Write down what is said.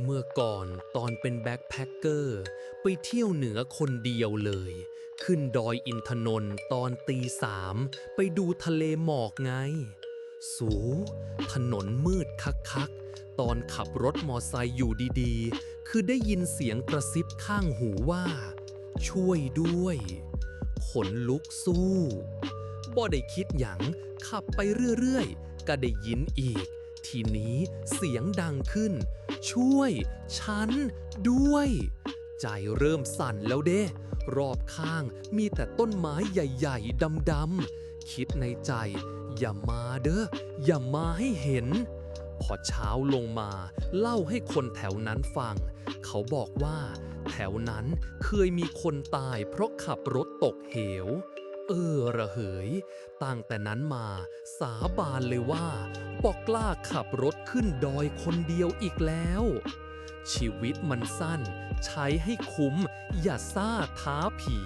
เมื่อก่อนตอนเป็นแบ็คแพคเกอร์ ไปเที่ยวเหนือคนเดียวเลย ขึ้นดอยอินทนนท์ตอนตีสามไปดูทะเลหมอกไง สู ถนนมืดคักๆตอนขับรถมอไซค์อยู่ดีๆ คือได้ยินเสียงกระซิบข้างหูว่า ช่วยด้วย ขนลุกสู้บ่ได้คิดหยังขับไปเรื่อยๆ ก็ได้ยินอีก ทีนี้เสียงดังขึ้น ช่วย ฉัน ด้วย ใจเริ่มสั่นแล้วเด้ รอบข้างมีแต่ต้นไม้ใหญ่ๆดำๆคิดในใจ อย่ามาเด้อ อย่ามาให้เห็น พอเช้าลงมา เล่าให้คนแถวนั้นฟัง เขาบอกว่า แถวนั้นเคยมีคนตายเพราะขับรถตกเหว เออระเหย ตั้งแต่นั้นมา สาบานเลยว่า กกล้าขับรถขึ้นดอยคนเดียวอีกแล้ว ชีวิตมันสั้น ใช้ให้คุ้ม อย่าซ่าท้าผี